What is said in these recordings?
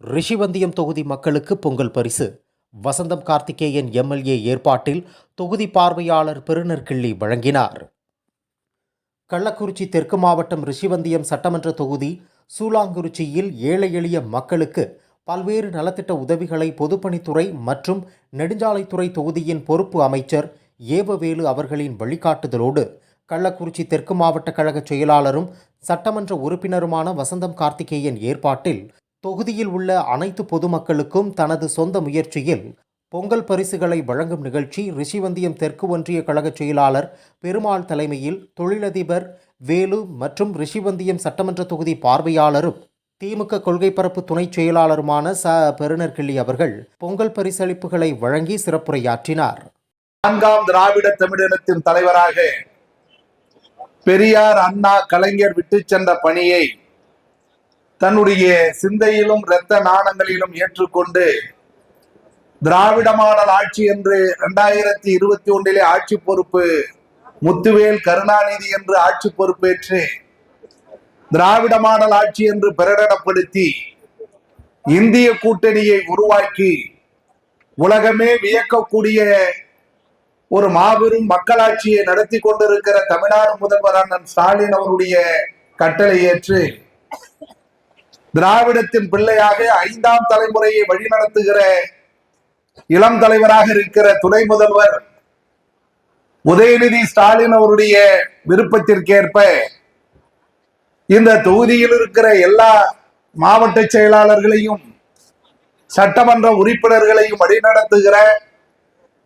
ரிஷிவந்தியம் தொகுதி மக்களுக்கு பொங்கல் பரிசு. வசந்தம் கார்த்திகேயன் எம்எல்ஏ ஏற்பாட்டில் தொகுதி பார்வையாளர் பெருநர் கிள்ளி வழங்கினார். கள்ளக்குறிச்சி தெற்கு மாவட்டம் ரிஷிவந்தியம் சட்டமன்ற தொகுதி சூலாங்குறிச்சியில் ஏழை எளிய மக்களுக்கு பல்வேறு நலத்திட்ட உதவிகளை பொதுப்பணித்துறை மற்றும் நெடுஞ்சாலைத்துறை தொகுதியின் பொறுப்பு அமைச்சர் ஏவவேலு அவர்களின் வழிகாட்டுதலோடு கள்ளக்குறிச்சி தெற்கு மாவட்ட கழக செயலாளரும் சட்டமன்ற உறுப்பினருமான வசந்தம் கார்த்திகேயன் ஏற்பாட்டில் தொகுதியில் உள்ள அனைத்து பொதுமக்களுக்கும் தனது சொந்த முயற்சியில் பொங்கல் பரிசுகளை வழங்கும் நிகழ்ச்சி ரிஷிவந்தியம் தெற்கு ஒன்றிய கழக செயலாளர் பெருமாள் தலைமையில் தொழிலதிபர் வேலு மற்றும் ரிஷிவந்தியம் சட்டமன்ற தொகுதி பார்வையாளரும் திமுக கொள்கை பரப்பு துணைச் செயலாளருமான ச. பெருநர்கிள்ளி அவர்கள் பொங்கல் பரிசளிப்புகளை வழங்கி சிறப்புரையாற்றினார். நான்காம் திராவிட தமிழினத்தின் தலைவராக பெரியார் அண்ணா கலைஞர் விட்டு சென்ற பணியை தன்னுடைய சிந்தையிலும் இரத்த நாணங்களிலும் ஏற்றுக்கொண்டு திராவிடமாடல் ஆட்சி என்று இரண்டாயிரத்தி இருபத்தி ஒன்றிலே ஆட்சி பொறுப்பு முத்துவேல் கருணாநிதி என்று ஆட்சி பொறுப்பேற்று திராவிட மாடல் ஆட்சி என்று பிரகடனப்படுத்தி இந்திய கூட்டணியை உருவாக்கி உலகமே வியக்கக்கூடிய ஒரு மாபெரும் மக்களாட்சியை நடத்தி கொண்டிருக்கிற தமிழ்நாடு முதல்வர் அண்ணன் ஸ்டாலின் அவருடைய கட்டளை ஏற்று திராவிடத்தின் பிள்ளையாக ஐந்தாம் தலைமுறையை வழிநடத்துகிற இளம் தலைவராக இருக்கிற துணை முதல்வர் உதயநிதி ஸ்டாலின் அவருடைய விருப்பத்திற்கேற்ப இந்த தொகுதியில் இருக்கிற எல்லா மாவட்ட செயலாளர்களையும் சட்டமன்ற உறுப்பினர்களையும் வழிநடத்துகிற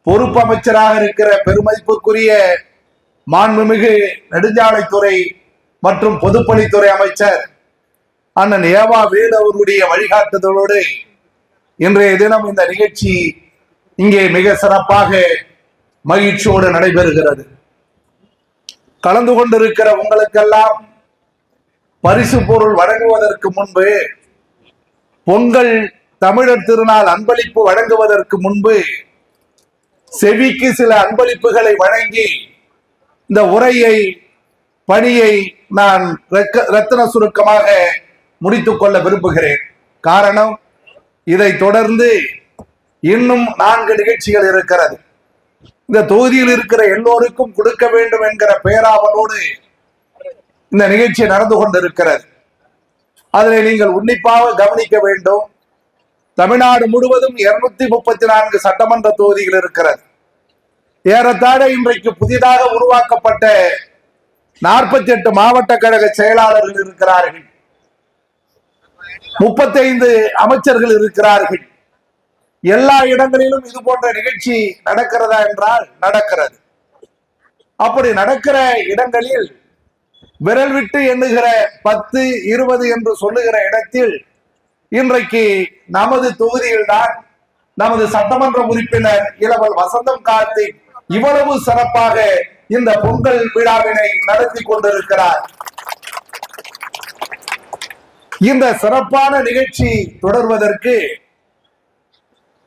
பொறுப்பு அமைச்சராக இருக்கிற பெருமதிப்புக்குரிய மாண்புமிகு நெடுஞ்சாலைத்துறை மற்றும் பொதுப்பணித்துறை அமைச்சர் அண்ணன் ஏவா வேலு அவருடைய வழிகாட்டுதலோடு இன்றைய தினம் இந்த நிகழ்ச்சி இங்கே மிக சிறப்பாக மகிழ்ச்சியோடு நடைபெறுகிறது. கலந்து கொண்டிருக்கிற உங்களுக்கெல்லாம் பரிசு பொருள் வழங்குவதற்கு முன்பு பொங்கல் தமிழர் திருநாள் அன்பளிப்பு வழங்குவதற்கு முன்பு செவிக்கு சில அன்பளிப்புகளை வழங்கி இந்த உரையை பணியை நான் ரத்தன ரத்தின சுருக்கமாக முடித்துக் கொள்ள விரும்புகிறேன். காரணம் இதை தொடர்ந்து இன்னும் நான்கு நிகழ்ச்சிகள் இருக்கிறது. இந்த தொகுதியில் இருக்கிற எல்லோருக்கும் கொடுக்க வேண்டும் என்கிற பேராவலோடு இந்த நிகழ்ச்சி நடந்து கொண்டிருக்கிறது. அதில் நீங்கள் உன்னிப்பாக கவனிக்க வேண்டும். தமிழ்நாடு முழுவதும் இருநூத்தி முப்பத்தி நான்கு சட்டமன்ற தொகுதிகள் இருக்கிறது. ஏறத்தாழ இன்றைக்கு புதிதாக உருவாக்கப்பட்ட நாற்பத்தி எட்டு மாவட்ட கழக செயலாளர்கள் இருக்கிறார்கள். முப்பத்தைந்து அமைச்சர்கள் இருக்கிறார்கள். எல்லா இடங்களிலும் இது போன்ற நிகழ்ச்சி நடக்கிறதா என்றால் நடக்கிறது. அப்படி நடக்கிற இடங்களில் விரல் விட்டு எண்ணுகிற பத்து இருபது என்று சொல்லுகிற இடத்தில் இன்றைக்கு நமது தொகுதியில்தான் நமது சட்டமன்ற உறுப்பினர் இளவல் வசந்தம் கார்த்திக் இவ்வளவு சிறப்பாக இந்த பொங்கல் விழாவினை நடத்தி கொண்டிருக்கிறார். இந்த சிறப்பான நிகழ்ச்சி தொடர்வதற்கு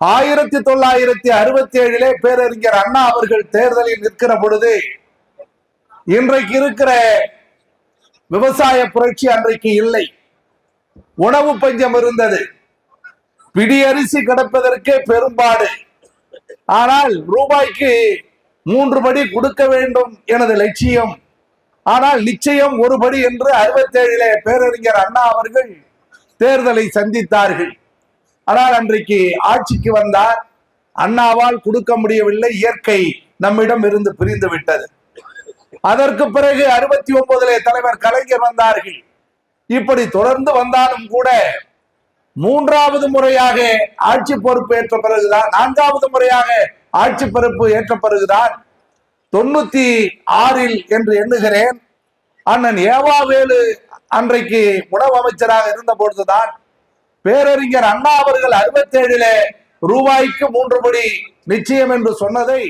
ஆயிரத்தி தொள்ளாயிரத்தி அறுபத்தி ஏழிலே பேரறிஞர் அண்ணா அவர்கள் தேர்தலில் நிற்கிற பொழுது இன்றைக்கு இருக்கிற விவசாய புரட்சி அன்றைக்கு இல்லை. உணவு பஞ்சம் இருந்தது. பிடியரிசி கிடப்பதற்கே பெரும்பாடு. ஆனால் ரூபாய்க்கு மூன்று படி கொடுக்க வேண்டும் எனது லட்சியம் ஆனால் நிச்சயம் ஒரு படி என்று அறுபத்தி பேரறிஞர் அண்ணா அவர்கள் தேர்தலை சந்தித்தார்கள். ஆனால் அன்றைக்கு ஆட்சிக்கு வந்தார். அண்ணாவால் கொடுக்க முடியவில்லை. இயற்கை நம்மிடம் இருந்து பிரிந்து விட்டது. அதற்கு பிறகு அறுபத்தி ஒன்பதிலே தலைவர் கலைஞர் வந்தார்கள். இப்படி தொடர்ந்து வந்தாலும் கூட மூன்றாவது முறையாக ஆட்சி பொறுப்பு ஏற்ற பிறகுதான் நான்காவது முறையாக ஆட்சி பொறுப்பு ஏற்ற பிறகுதான் தொண்ணூத்தி ஆறில் என்று எண்ணுகிறேன். அண்ணன் ஏவாவேலு அன்றைக்கு உணவு அமைச்சராக இருந்த பொழுதுதான் பேரறிஞர் அண்ணா அவர்கள் அறுபத்தேழிலே ரூபாய்க்கு மூன்று படி நிச்சயம் என்று சொன்னதை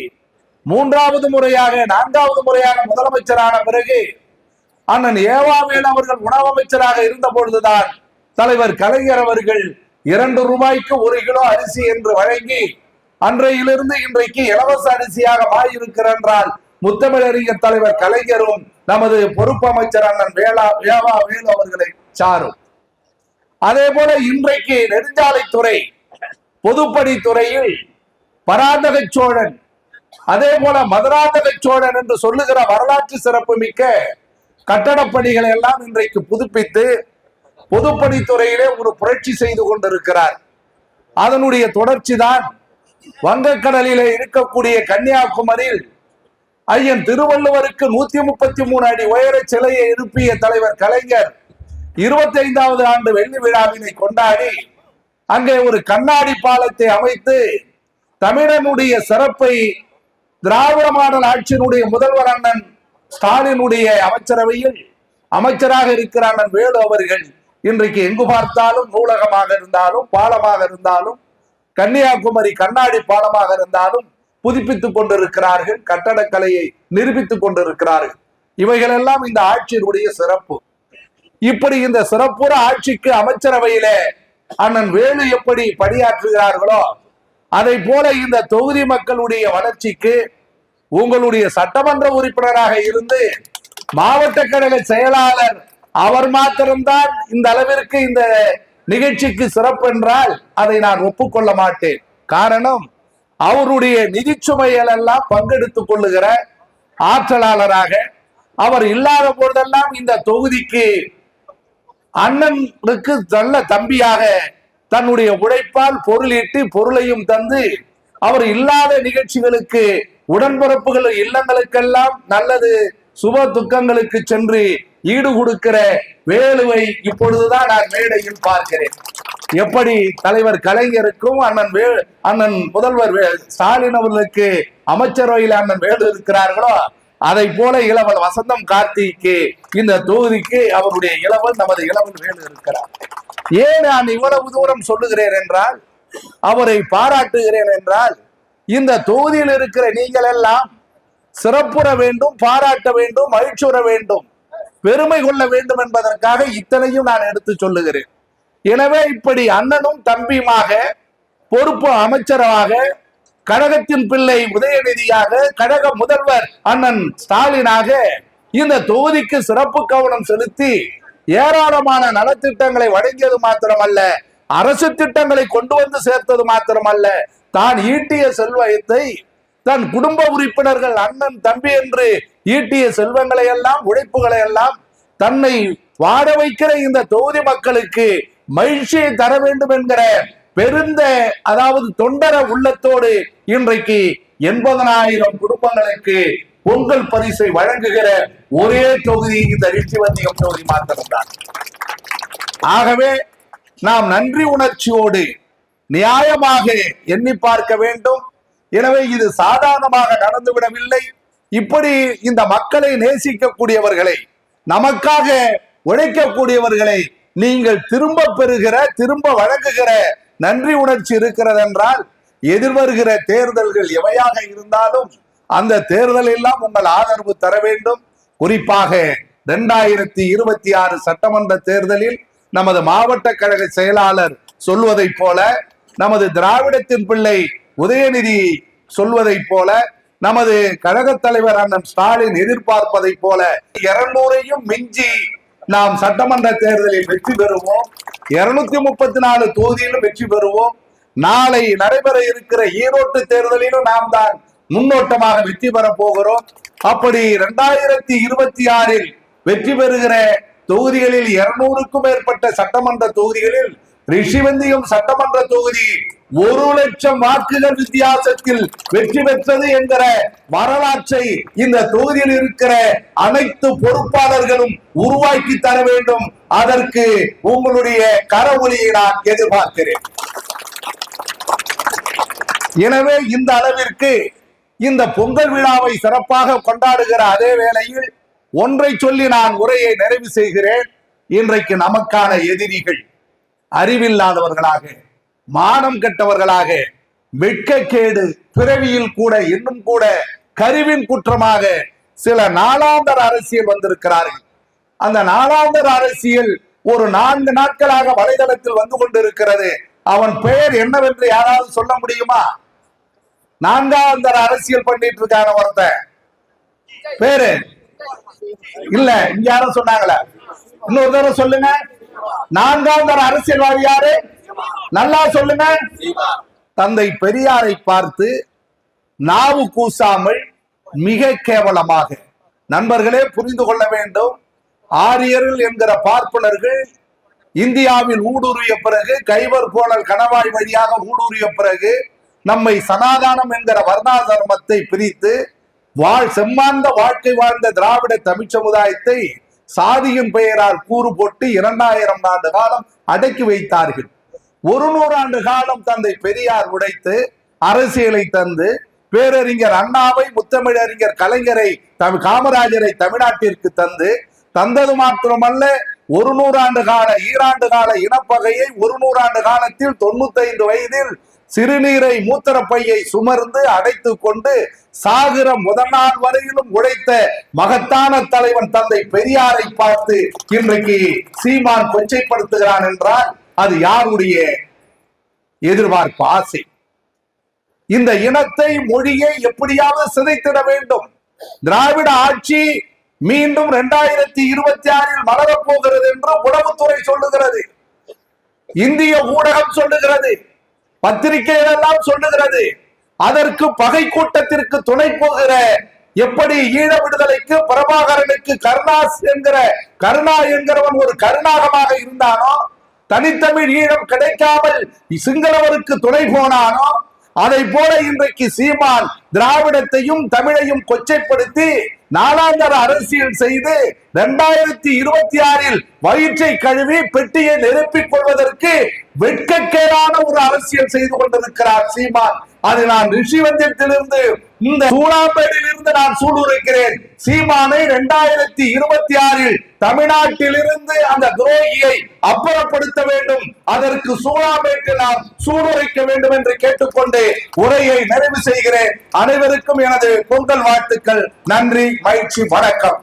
மூன்றாவது முறையாக நான்காவது முறையாக முதலமைச்சரான பிறகு அண்ணன் ஏவாவேல் அவர்கள் உணவு அமைச்சராக இருந்த பொழுதுதான் தலைவர் கலைஞர் அவர்கள் இரண்டு ரூபாய்க்கு ஒரு கிலோ அரிசி என்று வழங்கி அன்றையிலிருந்து இன்றைக்கு இலவச அரிசியாக மாறியிருக்கிறார் என்றால் முத்தமிழறிஞர் தலைவர் கலைஞரும் நமது பொறுப்பு அமைச்சர் அண்ணன் வேளா வேவா வேலு அவர்களை சாரும். அதே போல இன்றைக்கு நெடுஞ்சாலைத்துறை பொதுப்பணித்துறையில் பராந்தக சோழன் அதே போல மதுராந்தக சோழன் என்று சொல்லுகிற வரலாற்று சிறப்பு மிக்க கட்டடப் பணிகளை எல்லாம் இன்றைக்கு புதுப்பித்து பொதுப்பணித்துறையிலே ஒரு புரட்சி செய்து கொண்டிருக்கிறார். அதனுடைய தொடர்ச்சி தான் வங்கக்கடலிலே இருக்கக்கூடிய கன்னியாகுமரியில் ஐயன் திருவள்ளுவருக்கு நூத்தி முப்பத்தி மூணு அடி உயர சிலையை எழுப்பிய தலைவர் கலைஞர் இருபத்தி ஐந்தாவது ஆண்டு வெள்ளி விழாவினை கொண்டாடி அங்கே ஒரு கண்ணாடி பாலத்தை அமைத்து தமிழனுடைய சிறப்பை திராவிட மாடல் ஆட்சியினுடைய முதல்வர் அண்ணன் ஸ்டாலினுடைய அமைச்சரவையில் அமைச்சராக இருக்கிற அண்ணன் வேலு அவர்கள். இன்றைக்கு எங்கு பார்த்தாலும் நூலகமாக இருந்தாலும் பாலமாக இருந்தாலும் கன்னியாகுமரி கண்ணாடி பாலமாக இருந்தாலும் புதுப்பித்துக் கொண்டிருக்கிறார்கள் கட்டடக்கலையை நிரூபித்துக் கொண்டிருக்கிறார்கள். இவைகளெல்லாம் இந்த ஆட்சியினுடைய சிறப்பு. இப்படி இந்த சிறப்புற ஆட்சிக்கு அமைச்சரவையிலே அண்ணன் வேலு எப்படி பணியாற்றுகிறார்களோ அதை போல இந்த தொகுதி மக்களுடைய வளர்ச்சிக்கு உங்களுடைய சட்டமன்ற உறுப்பினராக இருந்து மாவட்ட கடலை செயலாளர் அவர் மாத்திரம்தான் இந்த அளவிற்கு இந்த நிகழ்ச்சிக்கு சிறப்பு என்றால் அதை நான் ஒப்புக்கொள்ள மாட்டேன். காரணம் அவருடைய நிதிச்சுமைகள் எல்லாம் பங்கெடுத்துக் கொள்ளுகிற ஆற்றலாளராக அவர் இல்லாத பொழுதெல்லாம் இந்த தொகுதிக்கு அண்ணனுக்கு நல்ல தம்பியாக தன்னுடைய உழைப்பால் பொருளீட்டு பொருளையும் தந்து அவர் இல்லாத நிகழ்ச்சிகளுக்கு உடன்பிறப்புகள் இல்லங்களுக்கெல்லாம் நல்லது சுப துக்கங்களுக்கு சென்று ஈடு கொடுக்கிற வேலுவை இப்பொழுதுதான் நான் மேடையில் பார்க்கிறேன். எப்படி தலைவர் கலைஞருக்கும் அண்ணன் வே அண்ணன் முதல்வர் வே- ஸ்டாலின் அவர்களுக்கு அமைச்சரவையில் அண்ணன் வேலு இருக்கிறார்களோ அதை போல இளவல் வசந்தம் கார்த்திக்கு இந்த தொகுதிக்கு அவருடைய இளவல் நமது இளவல் வேலு இருக்கிறார். ஏன் நான் இவ்வளவு தூரம் சொல்லுகிறேன் என்றால் அவரை பாராட்டுகிறேன் என்றால் இந்த தொகுதியில் இருக்கிற நீங்கள் எல்லாம் சிறப்புற வேண்டும் பாராட்ட வேண்டும் மகிழ்ச்சுற வேண்டும். பெருமை கொள்ள வேண்டும் என்பதற்காக இத்தனையும் நான் எடுத்து சொல்லுகிறேன். எனவே இப்படி அண்ணனும் தம்பியுமாக பொறுப்பு அமைச்சராக கழகத்தின் பிள்ளை உதயநிதியாக கழக முதல்வர் அண்ணன் ஸ்டாலினாக இந்த தொகுதிக்கு சிறப்பு கவனம் செலுத்தி ஏராளமான நலத்திட்டங்களை வழங்கியது மாத்திரமல்ல அரசு திட்டங்களை கொண்டு வந்து சேர்த்தது மாத்திரமல்ல தான் ஈட்டிய செல்வத்தை தன் குடும்ப உறுப்பினர்கள் அண்ணன் தம்பி என்று ஈட்டிய செல்வங்களை எல்லாம் உழைப்புகளை எல்லாம் தன்னை வாட வைக்கிற இந்த தொகுதி மக்களுக்கு மகிழ்ச்சியை தர வேண்டும் என்கிற பெருந்த அதாவது தொண்டர உள்ளத்தோடு இன்றைக்கு எண்பதனாயிரம் குடும்பங்களுக்கு பொங்கல் பரிசை வழங்குகிற ஒரே தொகுதி இந்த ரிஷிவந்தியம் தொகுதி மாத்திரம்தான். ஆகவே நாம் நன்றி உணர்ச்சியோடு நியாயமாக எண்ணி பார்க்க வேண்டும். எனவே இது சாதாரணமாக நடந்துவிடவில்லை. இப்படி இந்த மக்களை நேசிக்கக்கூடியவர்களை நமக்காக உழைக்கக்கூடியவர்களை நீங்கள் திரும்ப பெறுகிற திரும்ப வழங்குகிற நன்றி உணர்ச்சி இருக்கிறது என்றால் எதிர்வருகிற தேர்தல்கள் எவையாக இருந்தாலும் அந்த தேர்தல் எல்லாம் உங்கள் ஆதரவு தர வேண்டும். குறிப்பாக இரண்டாயிரத்தி இருபத்தி ஆறு சட்டமன்ற தேர்தலில் நமது மாவட்ட கழக செயலாளர் சொல்வதைப் போல நமது திராவிடத்தின் பிள்ளை உதயநிதி சொல்வதைப் போல நமது கழக தலைவர் அண்ணன் ஸ்டாலின் எதிர்பார்ப்பதைப் போல இருநூறையும் மிஞ்சி நாம் சட்டமன்ற தேர்தலில் வெற்றி பெறுவோம். இருநூத்தி முப்பத்தி நாலு தொகுதியிலும் வெற்றி பெறுவோம். நாளை நடைபெற இருக்கிற ஈரோட்டு தேர்தலிலும் நாம் தான் முன்னோட்டமாக வெற்றி பெற போகிறோம். அப்படி இரண்டாயிரத்தி இருபத்தி ஆறில் வெற்றி பெறுகிற தொகுதிகளில் இருநூறுக்கும் மேற்பட்ட சட்டமன்ற தொகுதிகளில் ரிஷிவந்தியம் சட்டமன்ற தொகுதி ஒரு லட்சம் வாக்குகள் வித்தியாசத்தில் வெற்றி பெற்றது என்கிற வரலாற்றை இந்த தொகுதியில் இருக்கிற அனைத்து பொறுப்பாளர்களும் உருவாக்கி தர வேண்டும். அதற்கு உங்களுடைய கரவொலியை நான் எதிர்பார்க்கிறேன். எனவே இந்த அளவிற்கு இந்த பொங்கல் விழாவை சிறப்பாக கொண்டாடுகிற அதே வேளையில் ஒன்றை சொல்லி நான் உரையை நிறைவு செய்கிறேன். இன்றைக்கு நமக்கான எதிரிகள் அறிவில்லாதவர்களாக மானம் கெட்டவர்களாக வெட்கக்கேடு பிறவியில் கூட இன்னும் கூட கருவின் குற்றமாக சில நாளாந்தர் அரசியல் வந்திருக்கிறார்கள். அந்த நாளாந்தர் அரசியல் ஒரு நான்கு நாட்களாக வலைதளத்தில் வந்து கொண்டிருக்கிறது. அவன் பெயர் என்னவென்று யாராவது சொல்ல முடியுமா? நான்காந்தர் அரசியல் பண்ணிட்டு இருக்கான ஒருத்தன் பேரு? இல்ல இங்க யாரும் சொன்னாங்களா? இன்னொரு தடவை சொல்லுங்க. நான்காந்தர் அரசியல்வாதி யாரு? நல்லா சொல்லுங்க. தந்தை பெரியாரை பார்த்து நாவு கூசாமல் மிக கேவலமாக. நண்பர்களே புரிந்து கொள்ள வேண்டும். ஆரியர்கள் என்கிற பார்ப்பனர்கள் இந்தியாவில் ஊடுருவிய பிறகு கைவர் கோணல் கணவாய் வழியாக ஊடுருவிய பிறகு நம்மை சனாதானம் என்கிற வர்ணா தர்மத்தை பிரித்து வாழ் செம்மாந்த வாழ்க்கை வாழ்ந்த திராவிட தமிழ் சமுதாயத்தை சாதியின் பெயரால் கூறு போட்டு இரண்டாயிரம் ஆண்டு காலம் அடக்கி வைத்தார்கள். ஒரு நூறாண்டு காலம் தந்தை பெரியார் உடைத்து அரசியலை தந்து பேரறிஞர் அண்ணாவை முத்தமிழறிஞர் கலைஞரை தமிழ் காமராஜரை தமிழ்நாட்டிற்கு தந்து தந்தது மாத்திரமல்ல ஒரு நூறாண்டு கால ஈராண்டு கால இனப்பகையை ஒரு நூறாண்டு காலத்தில் தொண்ணூத்தைந்து வயதில் சிறுநீரை மூத்திரப்பையை சுமர்ந்து அடைத்து கொண்டு சாகிற முதல் நாள் வரையிலும் உழைத்த மகத்தான தலைவன் தந்தை பெரியாரை பார்த்து இன்றைக்கு சீமான் கொச்சைப்படுத்துகிறான் என்றால் அது யாருடைய எதிர்பார்ப்பு? ஆசை. இந்த இனத்தை மொழியை எப்படியாவது சிதைத்திட வேண்டும். திராவிட ஆட்சி மீண்டும் இரண்டாயிரத்தி இருபத்தி ஆறில் மலரப் போகிறது என்று உளவுத்துறை சொல்லுகிறது. இந்திய ஊடகம் சொல்லுகிறது. பத்திரிகைகள் எல்லாம் சொல்லுகிறது. அதற்கு பகை கூட்டத்திற்கு துணை போகிற எப்படி ஈழ விடுதலைக்கு பிரபாகரனுக்கு கருணாஸ் என்கிற கருணா என்கிறவன் ஒரு கருணாகமாக இருந்தானோ தனித்தமிழ் ஈழம் கிடைக்காமல் சிங்களவருக்கு துணை போனானோ அதை போல இன்றைக்கு சீமான் திராவிடத்தையும் தமிழையும் கொச்சைப்படுத்தி நாலாந்தர அரசியல் செய்து இரண்டாயிரத்தி இருபத்தி ஆறில் வயிற்றை கழுவி பெட்டியை நிரப்பிக் கொள்வதற்கு வெட்கக்கேடான ஒரு அரசியல் செய்து கொண்டிருக்கிறார் சீமான். அது நான் ரிஷிவந்தியத்திலிருந்து இந்த சூளாம்பேடில் இருந்து நான் சூடுரைக்கிறேன். சீமானை இரண்டாயிரத்தி இருபத்தி ஆறில் தமிழ்நாட்டிலிருந்து அந்த துரோகியை அப்புறப்படுத்த வேண்டும். அதற்கு சூளாம்பேட்டில் நாம் சூடுரைக்க வேண்டும் என்று கேட்டுக்கொண்டு உரையை நிறைவு செய்கிறேன். அனைவருக்கும் எனது பொங்கல் வாழ்த்துக்கள். நன்றி மகிழ்ச்சி வணக்கம்.